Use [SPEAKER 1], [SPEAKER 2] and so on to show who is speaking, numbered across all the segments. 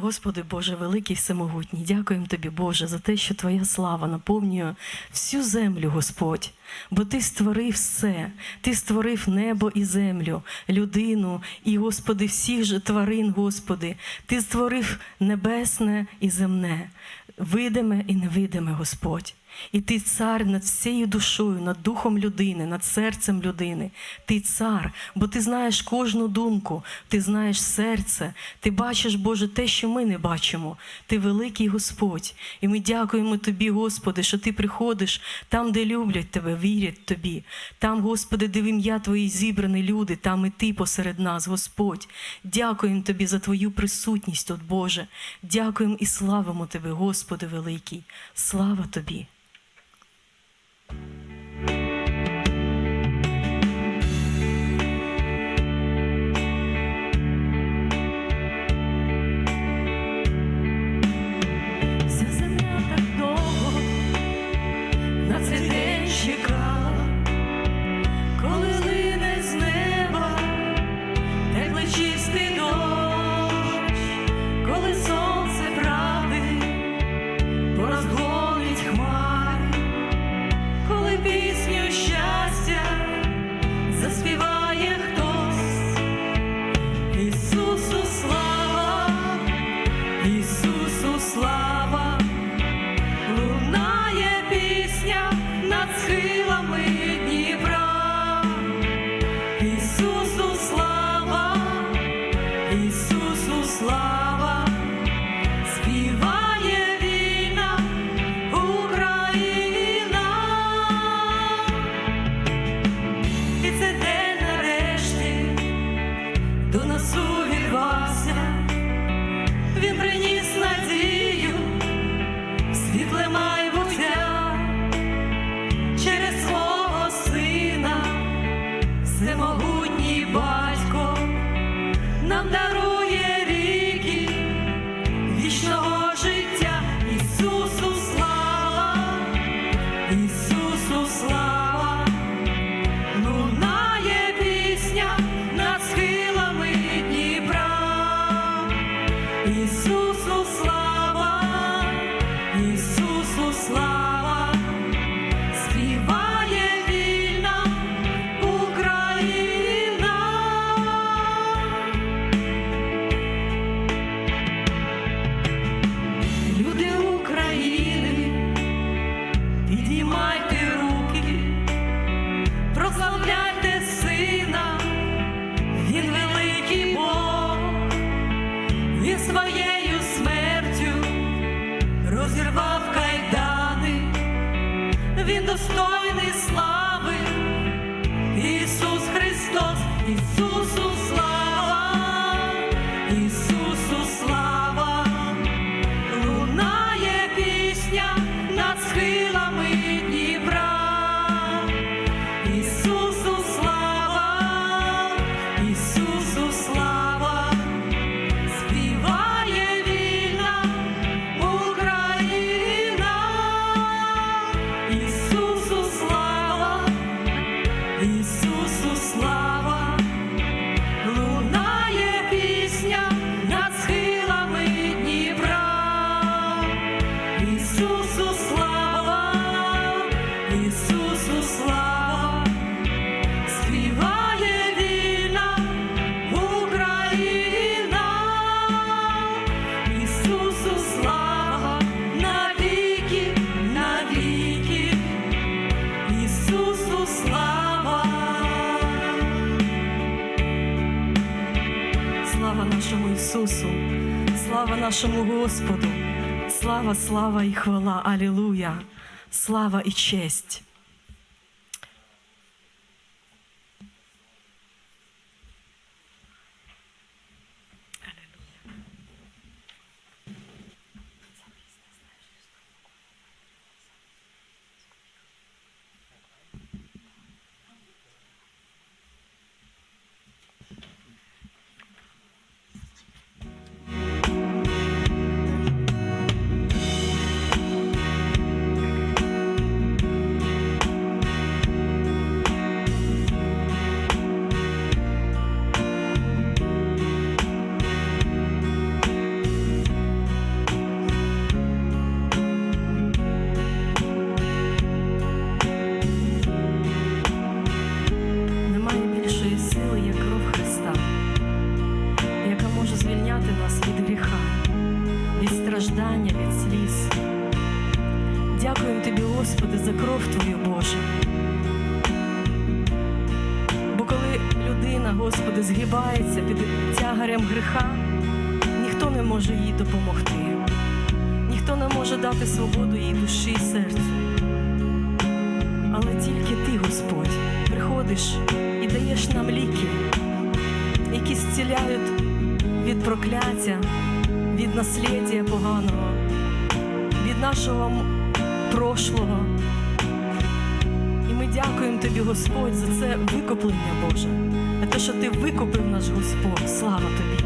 [SPEAKER 1] Господи Боже, великий всемогутній, дякуємо Тобі, Боже, за те, що Твоя слава наповнює всю землю, Господь. Бо Ти створив все, Ти створив небо і землю, людину і, Господи, всіх же тварин, Господи. Ти створив небесне і земне, видиме і невидиме, Господь. І ти цар над всією душою, над духом людини, над серцем людини. Ти цар, бо ти знаєш кожну думку, ти знаєш серце, ти бачиш, Боже, те, що ми не бачимо. Ти великий Господь. І ми дякуємо Тобі, Господи, що Ти приходиш там, де люблять Тебе, вірять Тобі. Там, Господи, де в ім'я Твої зібрані люди, там і Ти посеред нас, Господь. Дякуємо Тобі за Твою присутність, от Боже. Дякуємо і славимо Тебе, Господи великий. Слава Тобі.
[SPEAKER 2] Він слава
[SPEAKER 1] нашому Господу, слава, слава і хвала, Алілуя, слава і честь. Дякуємо Тобі, Господи, за кров Твою, Боже. Бо коли людина, Господи, згибається під тягарем гріха, ніхто не може їй допомогти, ніхто не може дати свободу їй душі і серцю. Але тільки ти, Господь, приходиш і даєш нам ліки, які зціляють від прокляття, від наслідя поганого, від нашого прошлого. І ми дякуємо тобі, Господь, за це викуплення, Боже, за те, що ти викупив наш Господь. Слава тобі.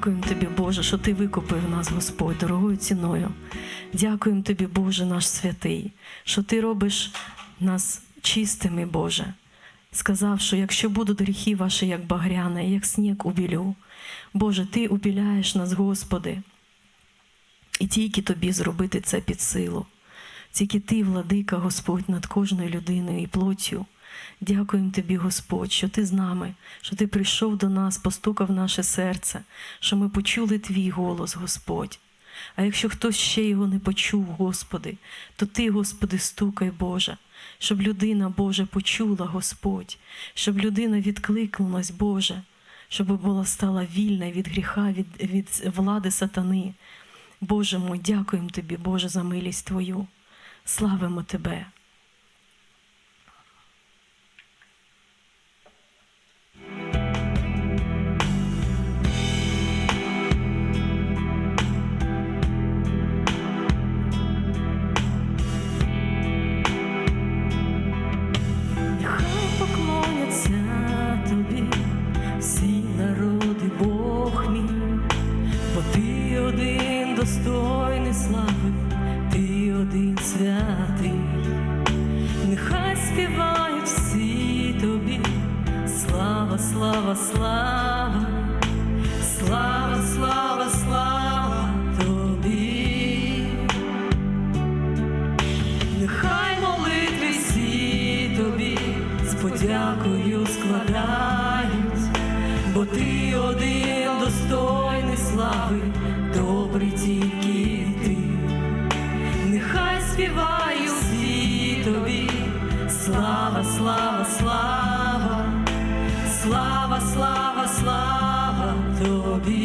[SPEAKER 1] Дякуємо тобі, Боже, що ти викупив нас, Господь, дорогою ціною. Дякуємо тобі, Боже, наш святий, що ти робиш нас чистими, Боже. Сказав, що якщо будуть гріхи ваші, як багряне, як сніг убілю. Боже, ти убіляєш нас, Господи, і тільки тобі зробити це під силу. Тільки ти, владика, Господь, над кожною людиною і плоттю. Дякуємо тобі, Господь, що ти з нами, що ти прийшов до нас, постукав наше серце, що ми почули твій голос, Господь. А якщо хтось ще його не почув, Господи, то ти, Господи, стукай, Боже, щоб людина, Боже, почула, Господь, щоб людина відкликнулась, Боже, щоб була стала вільна від гріха, від, від влади сатани. Боже мой, дякуємо тобі, Боже, за милість Твою. Славимо Тебе. Слави, добрі тільки ти. Нехай співають всі тобі, слава, слава, слава, слава, слава, слава тобі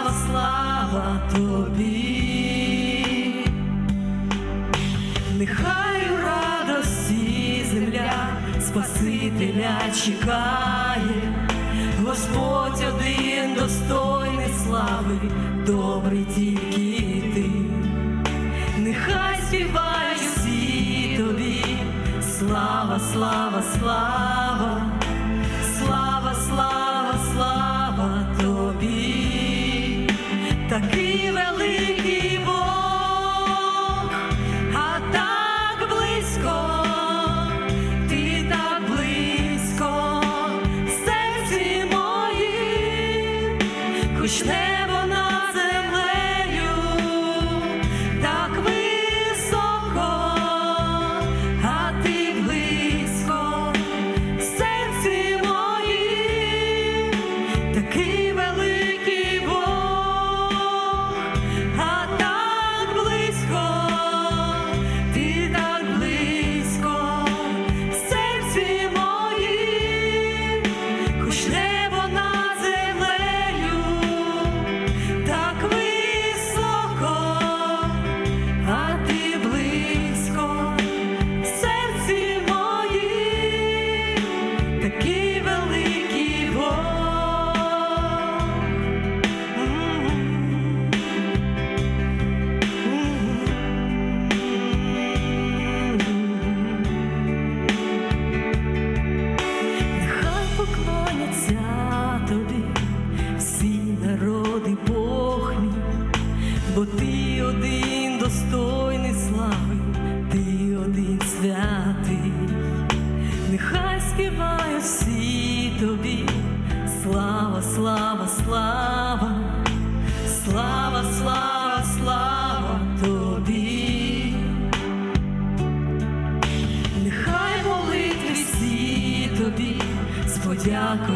[SPEAKER 1] слава, слава тобі, нехай у радості земля Спасителя чекає, Господь один достойний слави, добрий тільки ти, нехай співає всі тобі, слава, слава, слава. Englishman.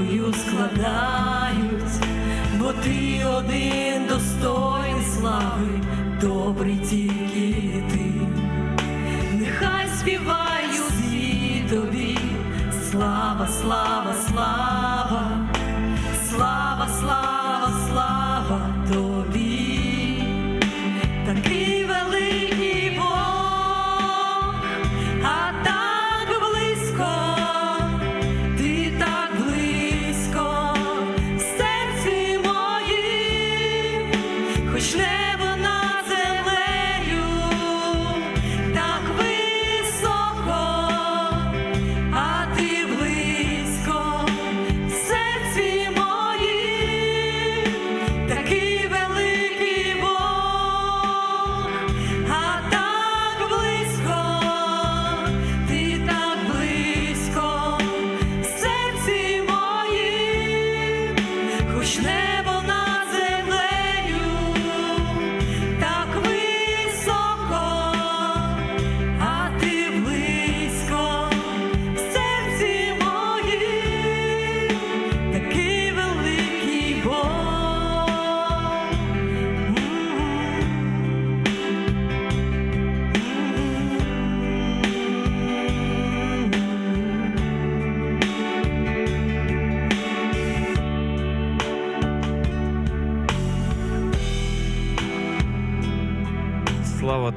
[SPEAKER 1] долею складають, бо ти один достоїн слави, добрий тільки ти, нехай співаю всі тобі, слава, слава,
[SPEAKER 3] слава.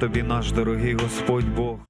[SPEAKER 3] тобі наш дорогий Господь Бог.